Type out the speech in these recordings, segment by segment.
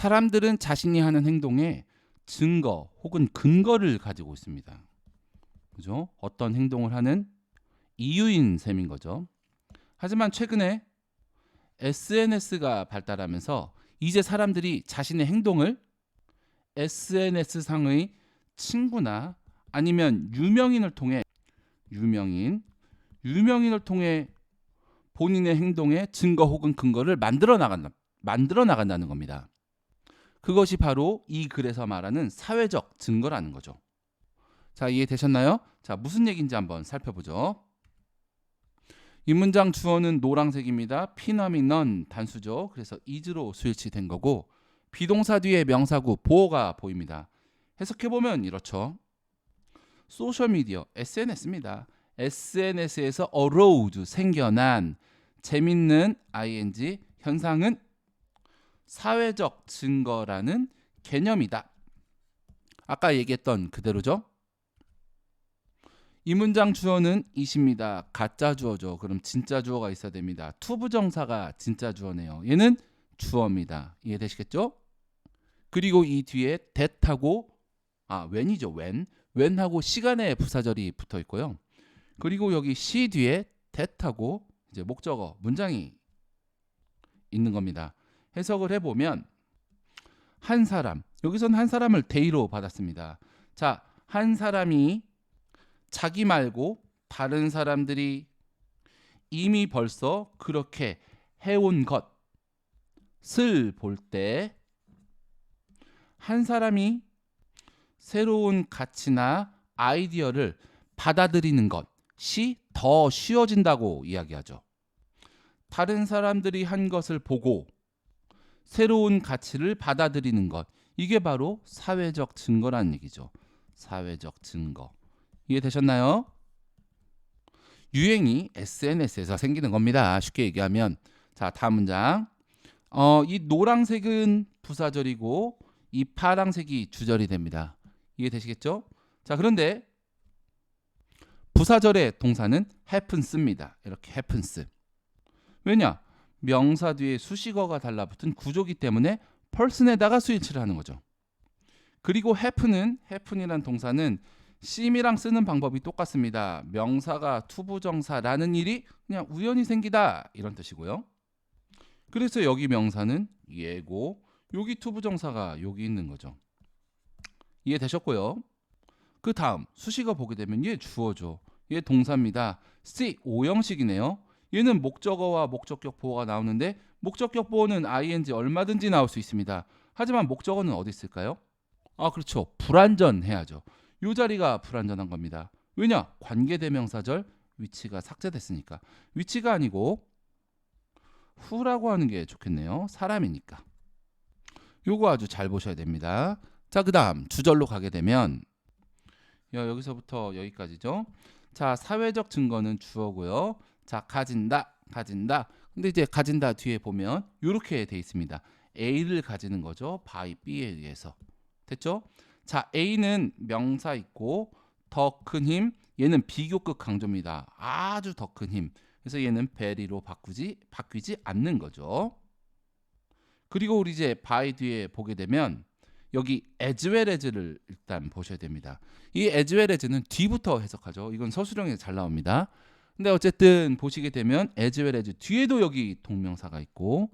사람들은 자신이 하는 행동에 증거 혹은 근거를 가지고 있습니다. 그죠? 어떤 행동을 하는 이유인 셈인 거죠. 하지만 최근에 SNS가 발달하면서 이제 사람들이 자신의 행동을 SNS 상의 친구나 아니면 유명인을 통해 유명인 유명인을 통해 본인의 행동의 증거 혹은 근거를 만들어 나간다 만들어 나간다는 겁니다. 그것이 바로 이 글에서 말하는 사회적 증거라는 거죠. 자, 이해되셨나요? 자, 무슨 얘기인지 한번 살펴보죠. 이 문장 주어는 노란색입니다. 피너미넌 단수죠. 그래서 is로 스위치된 거고 비동사 뒤에 명사구 보어가 보입니다. 해석해 보면 이렇죠. 소셜 미디어 SNS입니다. SNS에서 arose 생겨난 재밌는 ing 현상은 사회적 증거라는 개념이다. 아까 얘기했던 그대로죠. 이 문장 주어는 이십니다. 가짜 주어죠. 그럼 진짜 주어가 있어야 됩니다. 투부정사가 진짜 주어네요. 얘는 주어입니다. 이해되시겠죠? 그리고 이 뒤에 that하고 아 when이죠. when when하고 시간의 부사절이 붙어 있고요. 그리고 여기 she 뒤에 that하고 이제 목적어 문장이 있는 겁니다. 해석을 해보면 한 사람 여기서는 한 사람을 대의로 받았습니다. 자, 한 사람이 자기 말고 다른 사람들이 이미 벌써 그렇게 해온 것을 볼 때 한 사람이 새로운 가치나 아이디어를 받아들이는 것이 더 쉬워진다고 이야기하죠. 다른 사람들이 한 것을 보고 새로운 가치를 받아들이는 것. 이게 바로 사회적 증거라는 얘기죠. 사회적 증거. 이해되셨나요? 유행이 SNS에서 생기는 겁니다. 쉽게 얘기하면. 자, 다음 문장. 어, 이 노란색은 부사절이고 이 파란색이 주절이 됩니다. 이해되시겠죠? 자, 그런데 부사절의 동사는 happens입니다. 이렇게 happens. 왜냐? 명사 뒤에 수식어가 달라붙은 구조기 때문에 person에다가 스위치를 하는 거죠. 그리고 happen은 happen이란 동사는 sim이랑 쓰는 방법이 똑같습니다. 명사가 투부정사라는 일이 그냥 우연히 생기다 이런 뜻이고요. 그래서 여기 명사는 예고, 여기 투부정사가 여기 있는 거죠. 이해되셨고요. 그 다음 수식어 보게 되면 얘 주어죠. 얘 동사입니다. C 오형식이네요. 얘는 목적어와 목적격 보어가 나오는데 목적격 보어는 ing 얼마든지 나올 수 있습니다. 하지만 목적어는 어디 있을까요? 아 그렇죠. 불완전해야죠. 이 자리가 불완전한 겁니다. 왜냐? 관계대명사절 위치가 삭제됐으니까. 위치가 아니고 후라고 하는 게 좋겠네요. 사람이니까. 요거 아주 잘 보셔야 됩니다. 자, 그다음 주절로 가게 되면 여- 여기서부터 여기까지죠. 자, 사회적 증거는 주어고요. 자, 가진다, 가진다. 근데 이제 가진다 뒤에 보면 이렇게 돼 있습니다. A를 가지는 거죠. by B에 의해서. 됐죠? 자, A는 명사 있고 더 큰 힘. 얘는 비교급 강조입니다. 아주 더 큰 힘. 그래서 얘는 very로 바꾸지 바뀌지 않는 거죠. 그리고 우리 이제 by 뒤에 보게 되면 여기 as well as를 일단 보셔야 됩니다. 이 as well as는 뒤부터 해석하죠. 이건 서술형에 잘 나옵니다. 근데 어쨌든 보시게 되면 as well as 뒤에도 여기 동명사가 있고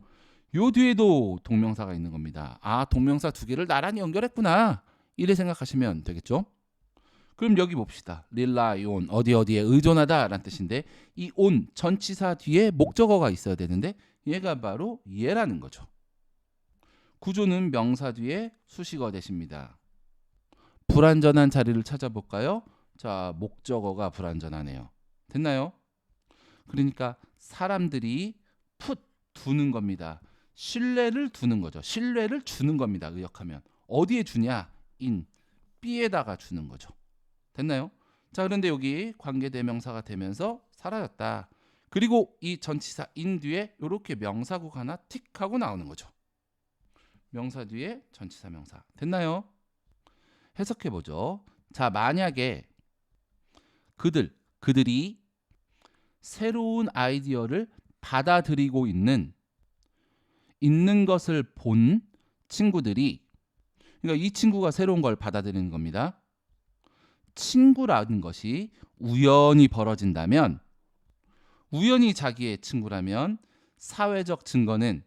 요 뒤에도 동명사가 있는 겁니다. 아, 동명사 두 개를 나란히 연결했구나. 이래 생각하시면 되겠죠? 그럼 여기 봅시다. rely on 어디 어디에 의존하다라는 뜻인데 이 on 전치사 뒤에 목적어가 있어야 되는데 얘가 바로 얘라는 거죠. 구조는 명사 뒤에 수식어 대십니다. 불완전한 자리를 찾아볼까요? 자, 목적어가 불완전하네요. 됐나요? 그러니까 사람들이 풋 두는 겁니다. 신뢰를 두는 거죠. 신뢰를 주는 겁니다. 의역하면 어디에 주냐? in B에다가 주는 거죠. 됐나요? 자, 그런데 여기 관계 대명사가 되면서 사라졌다. 그리고 이 전치사 in 뒤에 이렇게 명사구가 하나 틱 하고 나오는 거죠. 명사 뒤에 전치사 명사. 됐나요? 해석해 보죠. 자, 만약에 그들 그들이 새로운 아이디어를 받아들이고 있는 있는 것을 본 친구들이 그러니까 이 친구가 새로운 걸 받아들이는 겁니다. 친구라는 것이 우연히 벌어진다면 우연히 자기의 친구라면 사회적 증거는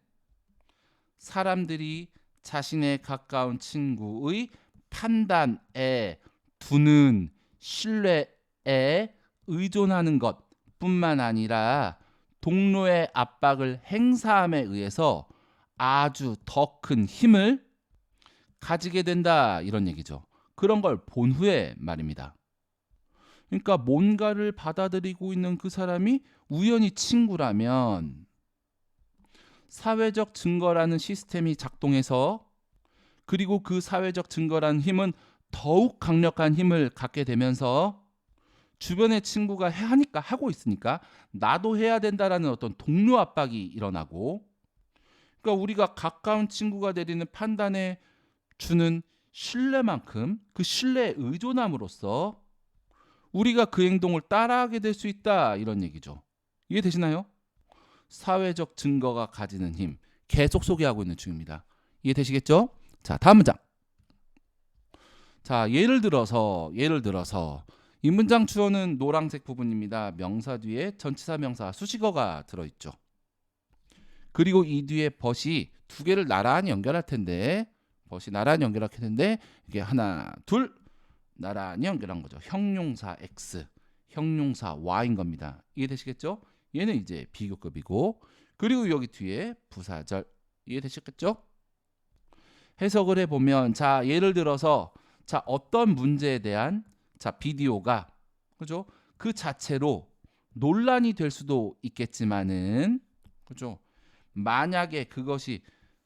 사람들이 자신의 가까운 친구의 판단에 두는 신뢰에 의존하는 것 뿐만 아니라 동료의 압박을 행사함에 의해서 아주 더 큰 힘을 가지게 된다 이런 얘기죠. 그런 걸 본 후에 말입니다. 그러니까 뭔가를 받아들이고 있는 그 사람이 우연히 친구라면 사회적 증거라는 시스템이 작동해서 그리고 그 사회적 증거라는 힘은 더욱 강력한 힘을 갖게 되면서 주변의 친구가 해- 하니까 하고 있으니까 나도 해야 된다라는 어떤 동료 압박이 일어나고 그러니까 우리가 가까운 친구가 내리는 판단에 주는 신뢰만큼 그 신뢰에 의존함으로써 우리가 그 행동을 따라하게 될 수 있다 이런 얘기죠. 이해되시나요? 사회적 증거가 가지는 힘 계속 소개하고 있는 중입니다. 이해되시겠죠? 자 다음 문장. 자 예를 들어서 예를 들어서 이 문장 주어는 노란색 부분입니다. 명사 뒤에 전치사 명사 수식어가 들어있죠. 그리고 이 뒤에 벗이 두 개를 나란히 연결할 텐데 벗이 나란히 연결할 텐데 이게 하나 둘 나란히 연결한 거죠. 형용사 X, 형용사 Y인 겁니다. 이해되시겠죠? 얘는 이제 비교급이고 그리고 여기 뒤에 부사절 이해되시겠죠? 해석을 해보면 자 예를 들어서 자 어떤 문제에 대한 자 비디오가 그죠? 그 자체로 논란이 될 수도 있겠지만은 그죠? 만약에 그것이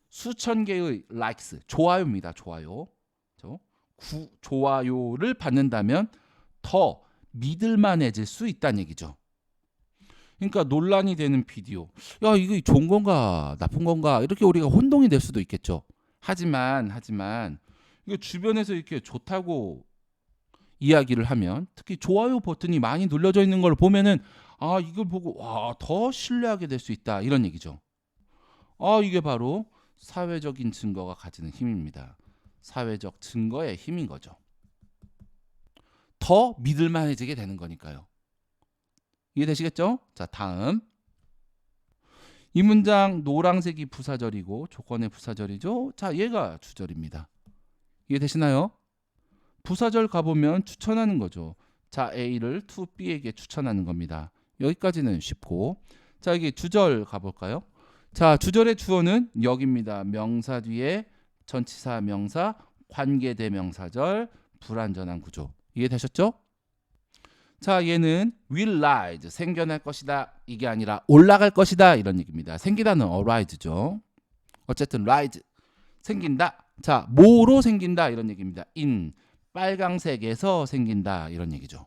수천 개의 likes 좋아요입니다. 좋아요. 그죠? 구, 좋아요를 받는다면 더 믿을만해질 수 있다는 얘기죠. 그러니까 논란이 되는 비디오. 야, 이거 좋은 건가, 나쁜 건가, 이렇게 우리가 혼동이 될 수도 있겠죠. 하지만, 하지만, 이거 주변에서 이렇게 좋다고 이야기를 하면, 특히 좋아요 버튼이 많이 눌려져 있는 걸 보면은, 아, 이걸 보고, 와, 더 신뢰하게 될 수 있다. 이런 얘기죠. 아, 이게 바로 사회적인 증거가 가지는 힘입니다. 사회적 증거의 힘인 거죠. 더 믿을만해지게 되는 거니까요. 이해되시겠죠? 자, 다음. 이 문장 노란색이 부사절이고 조건의 부사절이죠. 자, 얘가 주절입니다. 이해되시나요? 부사절 가보면 추천하는 거죠. 자, A를 to B에게 추천하는 겁니다. 여기까지는 쉽고. 자, 이게 주절 가볼까요? 자, 주절의 주어는 여기입니다. 명사 뒤에 전치사 명사, 관계 대명사절, 불완전한 구조. 이해되셨죠? 자, 얘는 will rise 생겨날 것이다. 이게 아니라 올라갈 것이다. 이런 얘기입니다. 생기다는 arise죠. 어쨌든 rise 생긴다. 자, 뭐로 생긴다 이런 얘기입니다. in 빨강색에서 생긴다 이런 얘기죠.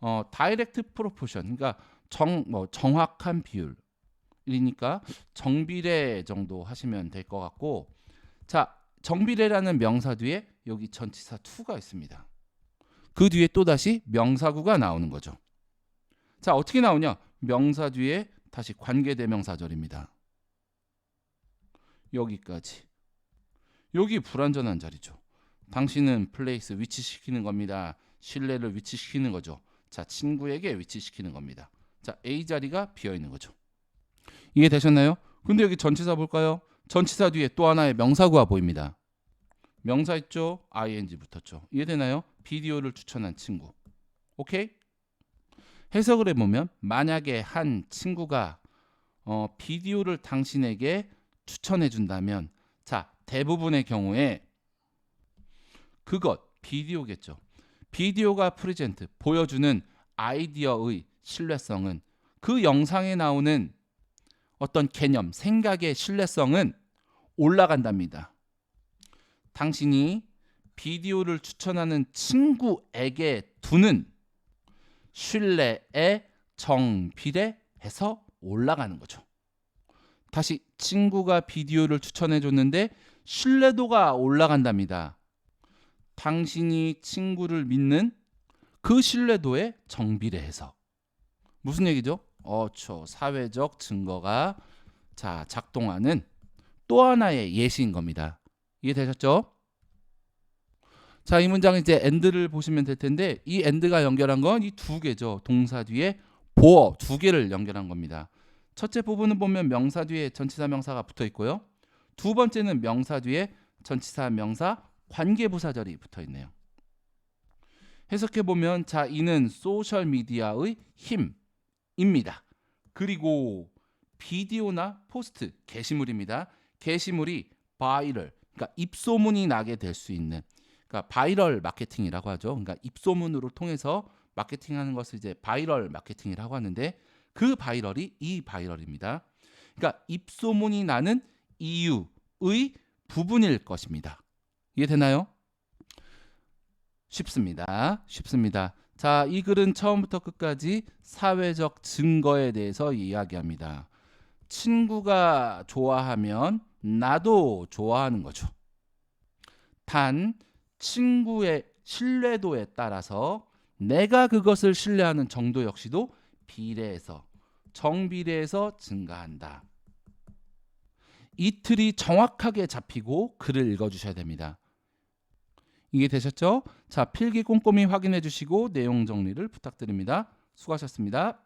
어, direct proportion 그러니까 정 뭐 정확한 비율이니까 정비례 정도 하시면 될 것 같고 자, 정비례라는 명사 뒤에 여기 전치사 to가 있습니다. 그 뒤에 또 다시 명사구가 나오는 거죠. 자, 어떻게 나오냐? 명사 뒤에 다시 관계대명사절입니다. 여기까지. 여기 불완전한 자리죠. 당신은 플레이스 위치시키는 겁니다. 신뢰를 위치시키는 거죠. 자, 친구에게 위치시키는 겁니다. 자, A 자리가 비어 있는 거죠. 이해되셨나요? 근데 여기 전치사 볼까요? 전치사 뒤에 또 하나의 명사구가 보입니다. 명사 있죠? ing 붙었죠. 이해되나요? 비디오를 추천한 친구. 오케이? 해석을 해보면 만약에 한 친구가 어, 비디오를 당신에게 추천해 준다면 자 대부분의 경우에 그것 비디오겠죠. 비디오가 프레젠트 보여주는 아이디어의 신뢰성은 그 영상에 나오는 어떤 개념, 생각의 신뢰성은 올라간답니다. 당신이 비디오를 추천하는 친구에게 두는 신뢰의 정비례 해서 올라가는 거죠. 다시 친구가 비디오를 추천해 줬는데 신뢰도가 올라간답니다. 당신이 친구를 믿는 그 신뢰도에 정비례해서 무슨 얘기죠? 어초 사회적 증거가 자 작동하는 또 하나의 예시인 겁니다. 이해되셨죠? 자, 이 문장 이제 end를 보시면 될 텐데 이 end가 연결한 건 이 두 개죠. 동사 뒤에 보어 두 개를 연결한 겁니다. 첫째 부분은 보면 명사 뒤에 전치사 명사가 붙어 있고요. 두 번째는 명사 뒤에 전치사 명사 관계부사절이 붙어 있네요. 해석해 보면 자 이는 소셜 미디어의 힘입니다. 그리고 비디오나 포스트 게시물입니다. 게시물이 바이럴 그러니까 입소문이 나게 될 수 있는 그러니까 바이럴 마케팅이라고 하죠. 그러니까 입소문으로 통해서 마케팅하는 것을 이제 바이럴 마케팅이라고 하는데 그 바이럴이 이 바이럴입니다. 그러니까 입소문이 나는 이유의 부분일 것입니다. 이해되나요? 쉽습니다. 쉽습니다. 자, 이 글은 처음부터 끝까지 사회적 증거에 대해서 이야기합니다. 친구가 좋아하면 나도 좋아하는 거죠. 단 친구의 신뢰도에 따라서 내가 그것을 신뢰하는 정도 역시도 비례해서 정비례해서 증가한다. 이 틀이 정확하게 잡히고 글을 읽어 주셔야 됩니다. 이게 되셨죠? 자, 필기 꼼꼼히 확인해 주시고 내용 정리를 부탁드립니다. 수고하셨습니다.